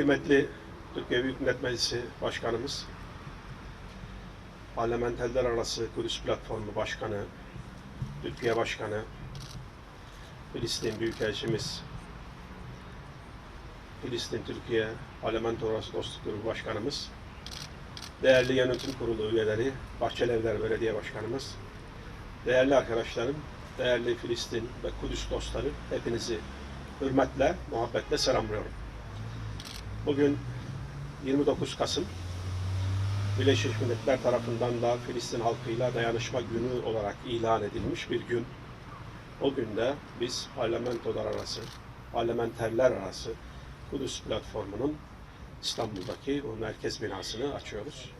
Kıymetli Türkiye Büyük Millet Meclisi Başkanımız, Parlamenterler Arası Kudüs Platformu Başkanı, Türkiye Başkanı, Filistin Büyükelçimiz, Filistin Türkiye Parlamento Arası Dostluk Grubu Başkanımız, değerli yönetim kurulu üyeleri, Bahçelievler Belediye Başkanımız, değerli arkadaşlarım, değerli Filistin ve Kudüs dostları hepinizi hürmetle, muhabbetle selamlıyorum. Bugün 29 Kasım Birleşmiş Milletler tarafından da Filistin halkıyla dayanışma günü olarak ilan edilmiş bir gün. O günde biz parlamentolar arası, parlamenterler arası Kudüs platformunun İstanbul'daki o merkez binasını açıyoruz.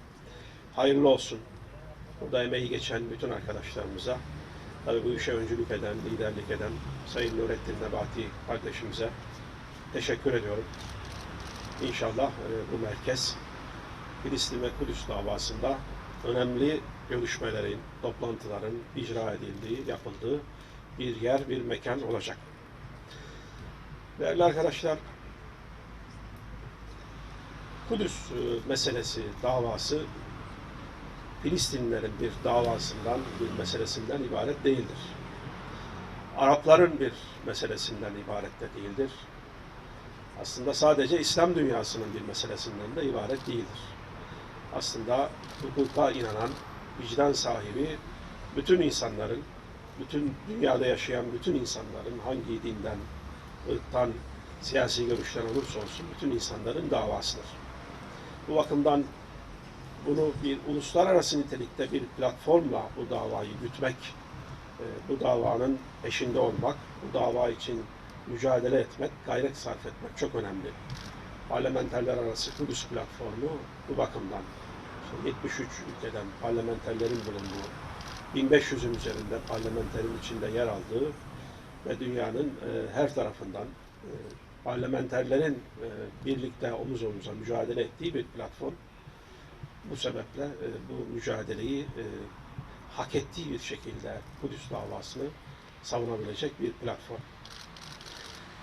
Hayırlı olsun. Burada emeği geçen bütün arkadaşlarımıza, tabii bu işe öncülük eden, liderlik eden Sayın Nurettin Nebati kardeşimize teşekkür ediyorum. İnşallah e, bu merkez Filistin ve Kudüs davasında önemli görüşmelerin, toplantıların icra edildiği, yapıldığı bir yer, bir mekan olacak. Değerli arkadaşlar, Kudüs e, meselesi, davası Filistinlilerin bir davasından, bir meselesinden ibaret değildir. Arapların bir meselesinden ibaret de değildir. Aslında sadece İslam dünyasının bir meselesinden de ibaret değildir. Aslında hukuka inanan, vicdan sahibi bütün insanların, bütün dünyada yaşayan bütün insanların hangi dinden, ırktan, siyasi görüşten olursa olsun bütün insanların davasıdır. Bu bakımdan bunu bir uluslararası nitelikte bir platformla bu davayı gütmek, e, bu davanın peşinde olmak, bu dava için mücadele etmek, gayret sarf etmek çok önemli. Parlamenterler arası Kudüs platformu bu bakımdan işte 73 ülkeden parlamenterlerin bulunduğu, 1500'ün üzerinde parlamenterin içinde yer aldığı ve dünyanın e, her tarafından e, parlamenterlerin e, birlikte omuz omuza mücadele ettiği bir platform. Bu sebeple bu mücadeleyi hak ettiği bir şekilde Kudüs davasını savunabilecek bir platform.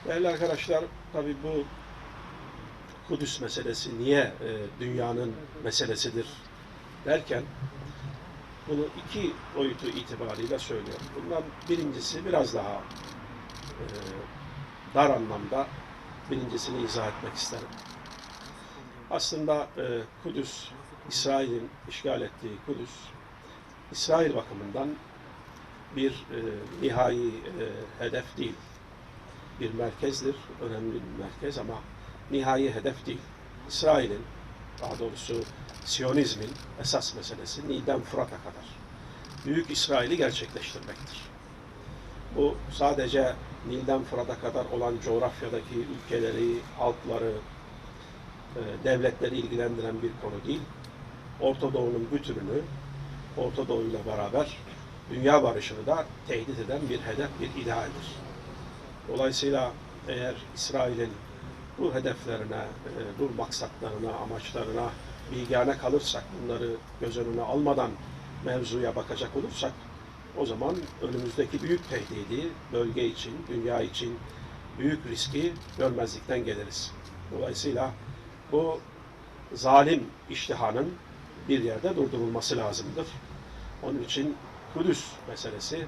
Değerli arkadaşlar, tabi bu Kudüs meselesi niye e, dünyanın meselesidir derken bunu iki boyutu itibariyle söylüyorum. Bundan birincisi biraz daha e, dar anlamda birincisini izah etmek isterim. Aslında e, Kudüs, İsrail'in işgal ettiği Kudüs, İsrail bakımından bir e, nihai e, hedef değil. Bir merkezdir, önemli bir merkez ama nihai hedef değil. İsrail'in, daha doğrusu Siyonizmin esas meselesi Nil'den Fırat'a kadar Büyük İsrail'i gerçekleştirmektir. Bu sadece Nil'den Fırat'a kadar olan coğrafyadaki ülkeleri, halkları, e, devletleri ilgilendiren bir konu değil. Orta Doğu'nun bütününü Orta Doğu ile beraber dünya barışını da tehdit eden bir hedef, bir idealdir. Dolayısıyla eğer İsrail'in bu hedeflerine, e, bu maksatlarına, amaçlarına bilgâne kalırsak, bunları göz önüne almadan mevzuya bakacak olursak, o zaman önümüzdeki büyük tehdidi, bölge için, dünya için büyük riski görmezlikten geliriz. Dolayısıyla bu zalim iştihanın bir yerde durdurulması lazımdır. Onun için Kudüs meselesi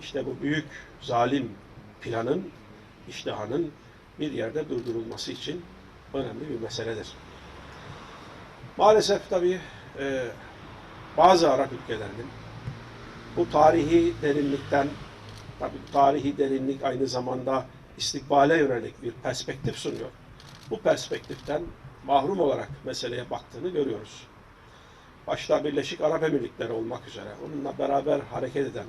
işte bu büyük zalim planın, iştihanın bir yerde durdurulması için önemli bir meseledir. Maalesef tabii e, bazı Arap ülkelerinin bu tarihi derinlikten, tabii bu tarihi derinlik aynı zamanda istikbale yönelik bir perspektif sunuyor. Bu perspektiften mahrum olarak meseleye baktığını görüyoruz. Başta Birleşik Arap Emirlikleri olmak üzere onunla beraber hareket eden,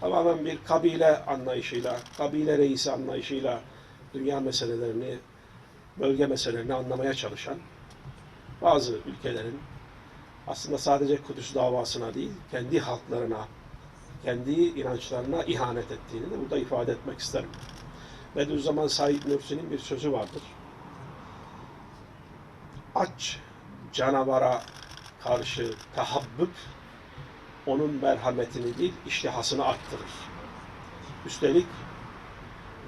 tamamen bir kabile anlayışıyla, kabile reisi anlayışıyla dünya meselelerini, bölge meselelerini anlamaya çalışan bazı ülkelerin aslında sadece Kudüs davasına değil, kendi halklarına, kendi inançlarına ihanet ettiğini de burada ifade etmek isterim. Bediüzzaman Said Nursi'nin bir sözü vardır. Aç canavara karşı tahabbüp onun merhametini değil, iştihasını arttırır. Üstelik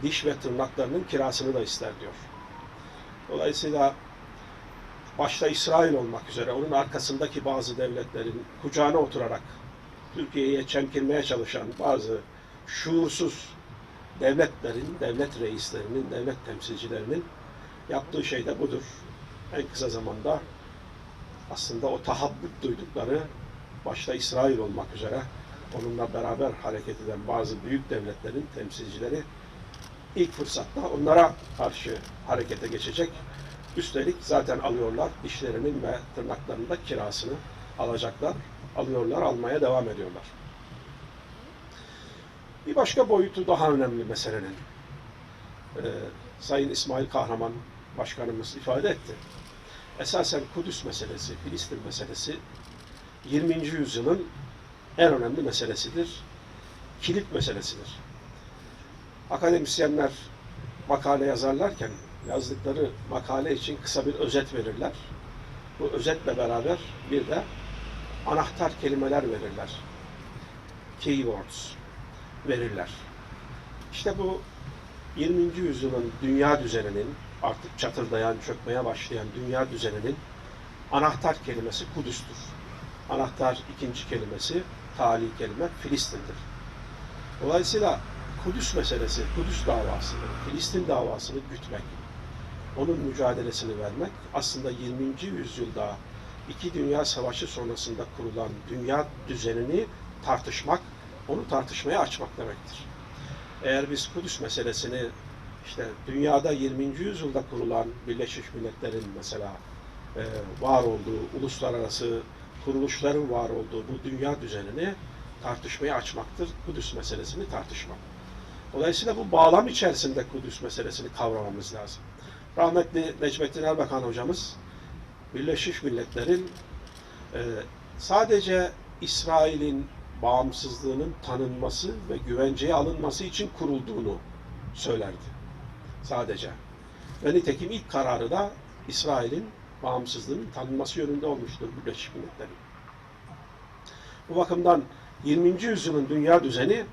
diş ve tırnaklarının kirasını da ister diyor. Dolayısıyla başta İsrail olmak üzere onun arkasındaki bazı devletlerin kucağına oturarak Türkiye'ye çemkirmeye çalışan bazı şuursuz devletlerin, devlet reislerinin, devlet temsilcilerinin yaptığı şey de budur. En kısa zamanda aslında o tahabbüt duydukları başta İsrail olmak üzere onunla beraber hareket eden bazı büyük devletlerin temsilcileri ilk fırsatta onlara karşı harekete geçecek. Üstelik zaten alıyorlar dişlerinin ve tırnaklarının da kirasını alacaklar. Alıyorlar, almaya devam ediyorlar. Bir başka boyutu daha önemli meselenin. Ee, Sayın İsmail Kahraman Başkanımız ifade etti. Esasen Kudüs meselesi, Filistin meselesi 20. yüzyılın en önemli meselesidir. Kilit meselesidir. Akademisyenler makale yazarlarken yazdıkları makale için kısa bir özet verirler. Bu özetle beraber bir de anahtar kelimeler verirler. Keywords verirler. İşte bu 20. yüzyılın dünya düzeninin artık çatırdayan, çökmeye başlayan dünya düzeninin anahtar kelimesi Kudüs'tür. Anahtar ikinci kelimesi, tali kelime Filistin'dir. Dolayısıyla Kudüs meselesi, Kudüs davasını, Filistin davasını gütmek, onun mücadelesini vermek aslında 20. yüzyılda iki dünya savaşı sonrasında kurulan dünya düzenini tartışmak, onu tartışmaya açmak demektir. Eğer biz Kudüs meselesini işte dünyada 20. yüzyılda kurulan Birleşmiş Milletler'in mesela e, var olduğu, uluslararası kuruluşların var olduğu bu dünya düzenini tartışmaya açmaktır. Kudüs meselesini tartışmak. Dolayısıyla bu bağlam içerisinde Kudüs meselesini kavramamız lazım. Rahmetli Necmettin Erbakan hocamız Birleşmiş Milletler'in e, sadece İsrail'in bağımsızlığının tanınması ve güvenceye alınması için kurulduğunu söylerdi. Sadece. Ve nitekim ilk kararı da İsrail'in bağımsızlığının tanınması yönünde olmuştur Birleşmiş Milletler'in. Bu bakımdan 20. yüzyılın dünya düzeni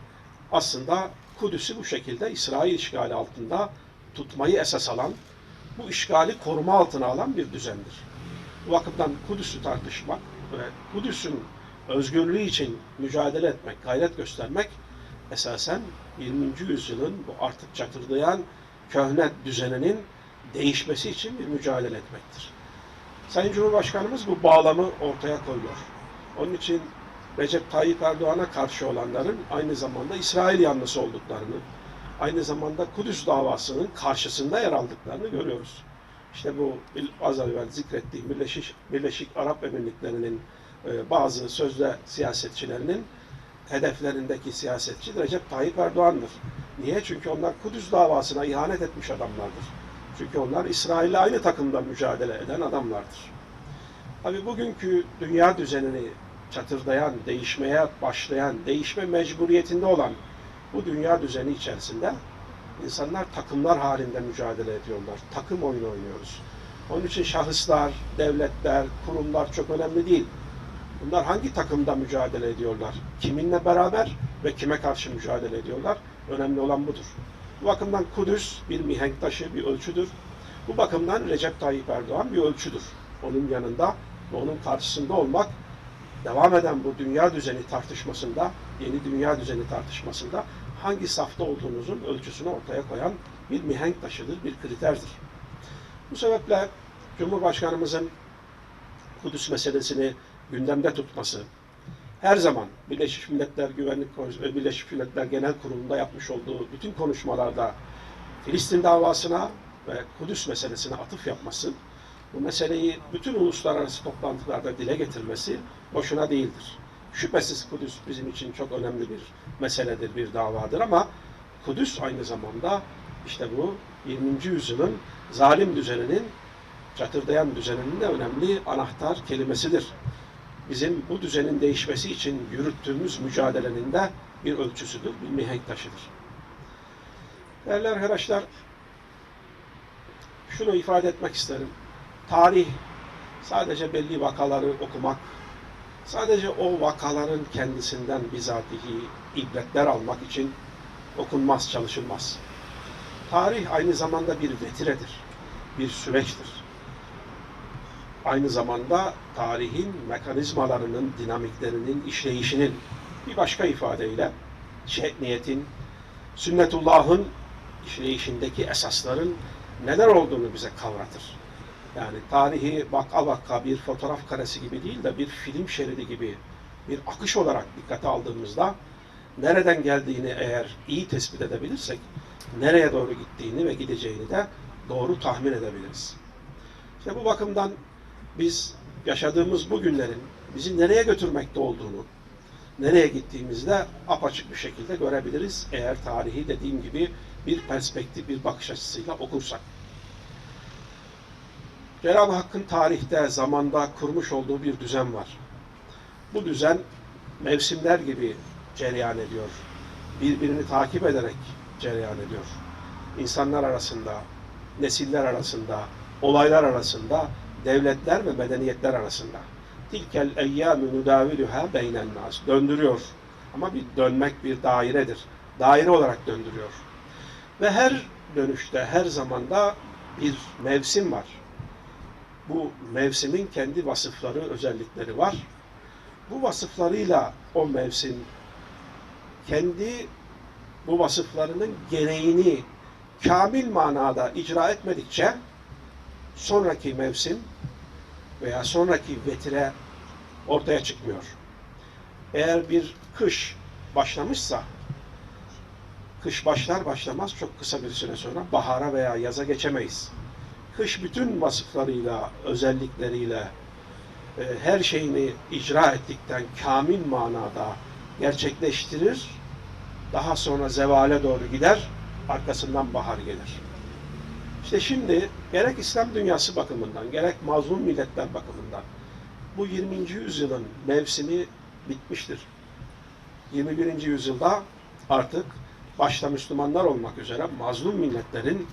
aslında Kudüs'ü bu şekilde İsrail işgali altında tutmayı esas alan, bu işgali koruma altına alan bir düzendir. Bu bakımdan Kudüs'ü tartışmak ve Kudüs'ün özgürlüğü için mücadele etmek, gayret göstermek esasen 20. yüzyılın bu artık çatırdayan köhne düzeninin değişmesi için bir mücadele etmektir. Sayın Cumhurbaşkanımız bu bağlamı ortaya koyuyor. Onun için Recep Tayyip Erdoğan'a karşı olanların aynı zamanda İsrail yanlısı olduklarını, aynı zamanda Kudüs davasının karşısında yer aldıklarını görüyoruz. İşte bu az evvel zikrettiğim Birleşik, Birleşik Arap Emirlikleri'nin e, bazı sözde siyasetçilerinin hedeflerindeki siyasetçi Recep Tayyip Erdoğan'dır. Niye? Çünkü onlar Kudüs davasına ihanet etmiş adamlardır. Çünkü onlar İsrail'le aynı takımda mücadele eden adamlardır. Tabi bugünkü dünya düzenini çatırdayan, değişmeye başlayan, değişme mecburiyetinde olan bu dünya düzeni içerisinde insanlar takımlar halinde mücadele ediyorlar. Takım oyunu oynuyoruz. Onun için şahıslar, devletler, kurumlar çok önemli değil. Bunlar hangi takımda mücadele ediyorlar? Kiminle beraber ve kime karşı mücadele ediyorlar? Önemli olan budur. Bu bakımdan Kudüs bir mihenk taşı, bir ölçüdür. Bu bakımdan Recep Tayyip Erdoğan bir ölçüdür. Onun yanında ve onun karşısında olmak devam eden bu dünya düzeni tartışmasında, yeni dünya düzeni tartışmasında hangi safta olduğunuzun ölçüsünü ortaya koyan bir mihenk taşıdır, bir kriterdir. Bu sebeple Cumhurbaşkanımızın Kudüs meselesini gündemde tutması, her zaman Birleşmiş Milletler Güvenlik Birleşmiş Milletler Genel Kurulu'nda yapmış olduğu bütün konuşmalarda Filistin davasına ve Kudüs meselesine atıf yapması, bu meseleyi bütün uluslararası toplantılarda dile getirmesi boşuna değildir. Şüphesiz Kudüs bizim için çok önemli bir meseledir, bir davadır ama Kudüs aynı zamanda işte bu 20. yüzyılın zalim düzeninin, çatırdayan düzeninin de önemli anahtar kelimesidir bizim bu düzenin değişmesi için yürüttüğümüz mücadelenin de bir ölçüsüdür, bir mihenk taşıdır. Değerli arkadaşlar, şunu ifade etmek isterim. Tarih sadece belli vakaları okumak, sadece o vakaların kendisinden bizatihi ibretler almak için okunmaz, çalışılmaz. Tarih aynı zamanda bir vetiredir. bir süreçtir. Aynı zamanda tarihin mekanizmalarının, dinamiklerinin, işleyişinin bir başka ifadeyle şehniyetin, sünnetullahın işleyişindeki esasların neler olduğunu bize kavratır. Yani tarihi vaka vaka bir fotoğraf karesi gibi değil de bir film şeridi gibi bir akış olarak dikkate aldığımızda nereden geldiğini eğer iyi tespit edebilirsek nereye doğru gittiğini ve gideceğini de doğru tahmin edebiliriz. İşte bu bakımdan biz yaşadığımız bu günlerin bizi nereye götürmekte olduğunu, nereye gittiğimizde apaçık bir şekilde görebiliriz eğer tarihi dediğim gibi bir perspektif, bir bakış açısıyla okursak. Cenab-ı Hakk'ın tarihte, zamanda kurmuş olduğu bir düzen var. Bu düzen mevsimler gibi cereyan ediyor. Birbirini takip ederek cereyan ediyor. İnsanlar arasında, nesiller arasında, olaylar arasında, devletler ve medeniyetler arasında. Tilkel eyyâmü nudâvilühâ beynen nas. Döndürüyor. Ama bir dönmek bir dairedir. Daire olarak döndürüyor. Ve her dönüşte, her zamanda bir mevsim var. Bu mevsimin kendi vasıfları, özellikleri var. Bu vasıflarıyla o mevsim kendi bu vasıflarının gereğini kamil manada icra etmedikçe sonraki mevsim veya sonraki vetire ortaya çıkmıyor. Eğer bir kış başlamışsa kış başlar başlamaz çok kısa bir süre sonra bahara veya yaza geçemeyiz. Kış bütün vasıflarıyla, özellikleriyle, e, her şeyini icra ettikten kamil manada gerçekleştirir. Daha sonra zevale doğru gider, arkasından bahar gelir. İşte şimdi gerek İslam dünyası bakımından, gerek mazlum milletler bakımından bu 20. yüzyılın mevsimi bitmiştir. 21. yüzyılda artık başta Müslümanlar olmak üzere mazlum milletlerin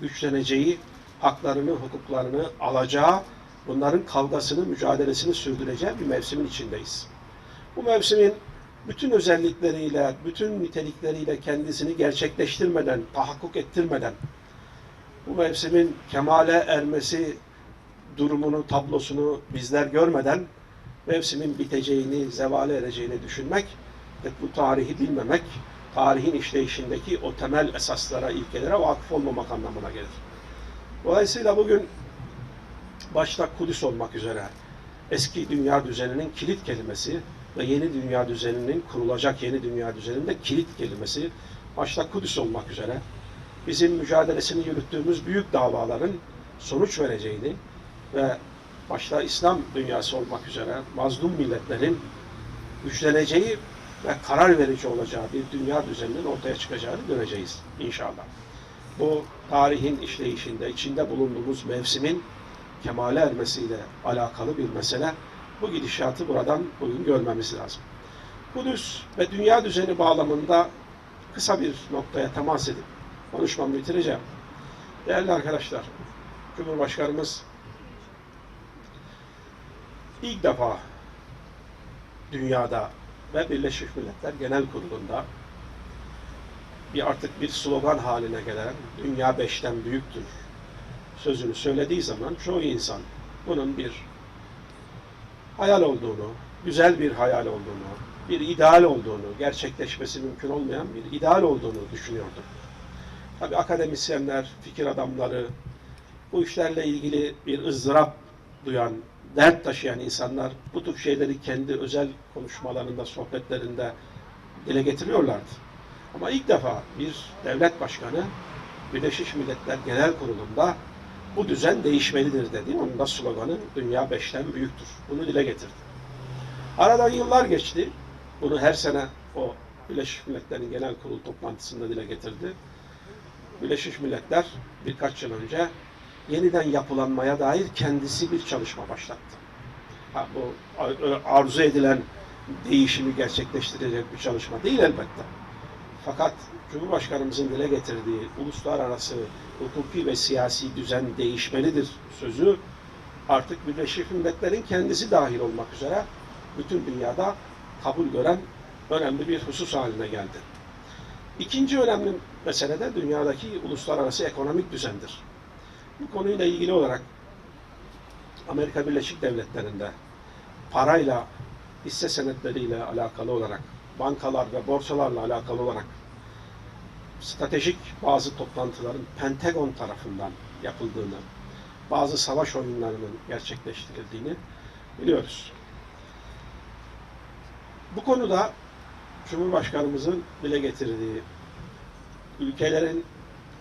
güçleneceği, haklarını, hukuklarını alacağı, bunların kavgasını, mücadelesini sürdüreceği bir mevsimin içindeyiz. Bu mevsimin bütün özellikleriyle, bütün nitelikleriyle kendisini gerçekleştirmeden, tahakkuk ettirmeden, bu mevsimin kemale ermesi durumunu, tablosunu bizler görmeden mevsimin biteceğini, zevale ereceğini düşünmek ve bu tarihi bilmemek, tarihin işleyişindeki o temel esaslara, ilkelere vakıf olmamak anlamına gelir. Dolayısıyla bugün başta Kudüs olmak üzere eski dünya düzeninin kilit kelimesi ve yeni dünya düzeninin kurulacak yeni dünya düzeninde kilit kelimesi başta Kudüs olmak üzere bizim mücadelesini yürüttüğümüz büyük davaların sonuç vereceğini ve başta İslam dünyası olmak üzere mazlum milletlerin güçleneceği ve karar verici olacağı bir dünya düzeninin ortaya çıkacağını göreceğiz inşallah. Bu tarihin işleyişinde, içinde bulunduğumuz mevsimin kemale ermesiyle alakalı bir mesele. Bu gidişatı buradan bugün görmemiz lazım. Kudüs ve dünya düzeni bağlamında kısa bir noktaya temas edip konuşmamı bitireceğim. Değerli arkadaşlar, Cumhurbaşkanımız ilk defa dünyada ve Birleşmiş Milletler Genel Kurulu'nda bir artık bir slogan haline gelen dünya beşten büyüktür sözünü söylediği zaman çoğu insan bunun bir hayal olduğunu, güzel bir hayal olduğunu, bir ideal olduğunu, gerçekleşmesi mümkün olmayan bir ideal olduğunu düşünüyordu. Tabi akademisyenler, fikir adamları, bu işlerle ilgili bir ızdırap duyan, dert taşıyan insanlar bu tür şeyleri kendi özel konuşmalarında, sohbetlerinde dile getiriyorlardı. Ama ilk defa bir devlet başkanı Birleşmiş Milletler Genel Kurulu'nda bu düzen değişmelidir dedi. Onun da sloganı dünya beşten büyüktür. Bunu dile getirdi. Aradan yıllar geçti. Bunu her sene o Birleşmiş Milletler'in genel kurul toplantısında dile getirdi. Birleşmiş Milletler birkaç yıl önce yeniden yapılanmaya dair kendisi bir çalışma başlattı. Ha, bu arzu edilen değişimi gerçekleştirecek bir çalışma değil elbette. Fakat Cumhurbaşkanımızın dile getirdiği uluslararası hukuki ve siyasi düzen değişmelidir sözü artık Birleşmiş Milletler'in kendisi dahil olmak üzere bütün dünyada kabul gören önemli bir husus haline geldi. İkinci önemli mesele de dünyadaki uluslararası ekonomik düzendir. Bu konuyla ilgili olarak Amerika Birleşik Devletleri'nde parayla, hisse senetleriyle alakalı olarak, bankalar ve borsalarla alakalı olarak stratejik bazı toplantıların Pentagon tarafından yapıldığını, bazı savaş oyunlarının gerçekleştirildiğini biliyoruz. Bu konuda Cumhurbaşkanımızın dile getirdiği ülkelerin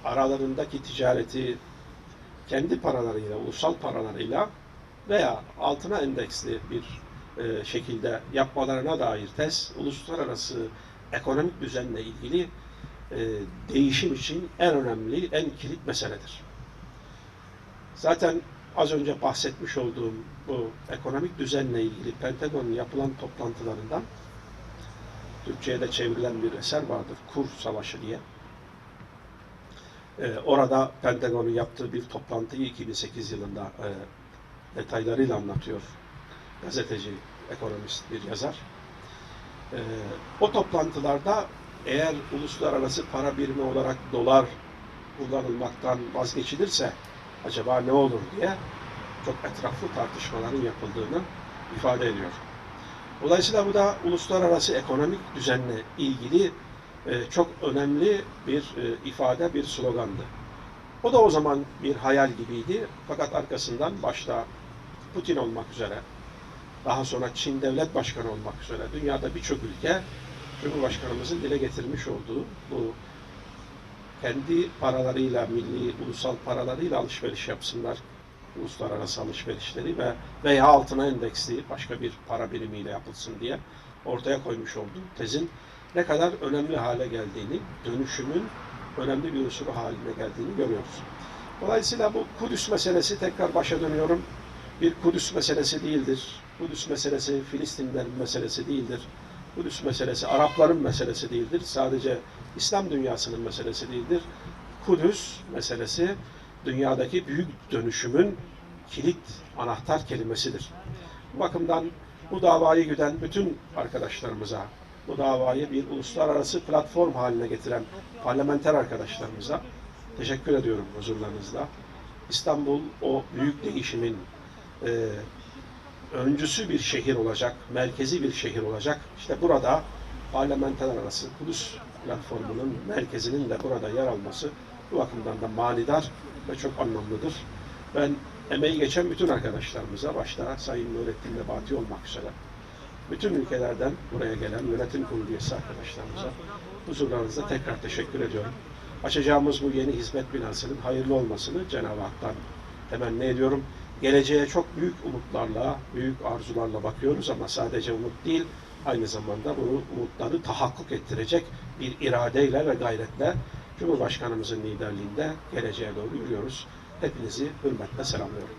aralarındaki ticareti kendi paralarıyla, ulusal paralarıyla veya altına endeksli bir e, şekilde yapmalarına dair tez uluslararası ekonomik düzenle ilgili e, değişim için en önemli, en kilit meseledir. Zaten az önce bahsetmiş olduğum bu ekonomik düzenle ilgili Pentagon'un yapılan toplantılarından Türkçe'ye de çevrilen bir eser vardır. Kur Savaşı diye. Ee, orada Pentagon'un yaptığı bir toplantıyı 2008 yılında e, detaylarıyla anlatıyor. Gazeteci, ekonomist bir yazar. Ee, o toplantılarda eğer uluslararası para birimi olarak dolar kullanılmaktan vazgeçilirse acaba ne olur diye çok etraflı tartışmaların yapıldığını ifade ediyor. Dolayısıyla bu da uluslararası ekonomik düzenle ilgili e, çok önemli bir e, ifade, bir slogandı. O da o zaman bir hayal gibiydi. Fakat arkasından başta Putin olmak üzere, daha sonra Çin devlet başkanı olmak üzere dünyada birçok ülke Cumhurbaşkanımızın dile getirmiş olduğu bu kendi paralarıyla, milli, ulusal paralarıyla alışveriş yapsınlar, uluslararası alışverişleri ve veya altına endeksli başka bir para birimiyle yapılsın diye ortaya koymuş olduğu tezin ne kadar önemli hale geldiğini, dönüşümün önemli bir unsuru haline geldiğini görüyoruz. Dolayısıyla bu Kudüs meselesi tekrar başa dönüyorum. Bir Kudüs meselesi değildir. Kudüs meselesi Filistinlerin meselesi değildir. Kudüs meselesi Arapların meselesi değildir. Sadece İslam dünyasının meselesi değildir. Kudüs meselesi dünyadaki büyük dönüşümün kilit anahtar kelimesidir. Bu bakımdan bu davayı güden bütün arkadaşlarımıza, bu davayı bir uluslararası platform haline getiren parlamenter arkadaşlarımıza teşekkür ediyorum huzurlarınızda. İstanbul o büyük değişimin e, öncüsü bir şehir olacak, merkezi bir şehir olacak. İşte burada parlamenter arası Kudüs platformunun merkezinin de burada yer alması bu bakımdan da manidar ve çok anlamlıdır. Ben emeği geçen bütün arkadaşlarımıza, başta Sayın Nurettin Nebati olmak üzere, bütün ülkelerden buraya gelen yönetim kurulu üyesi arkadaşlarımıza huzurlarınızda tekrar teşekkür ediyorum. Açacağımız bu yeni hizmet binasının hayırlı olmasını Cenab-ı Hak'tan temenni ediyorum. Geleceğe çok büyük umutlarla, büyük arzularla bakıyoruz ama sadece umut değil, aynı zamanda bunu umutları tahakkuk ettirecek bir iradeyle ve gayretle Cumhurbaşkanımızın liderliğinde geleceğe doğru yürüyoruz. Hepinizi hürmetle selamlıyorum.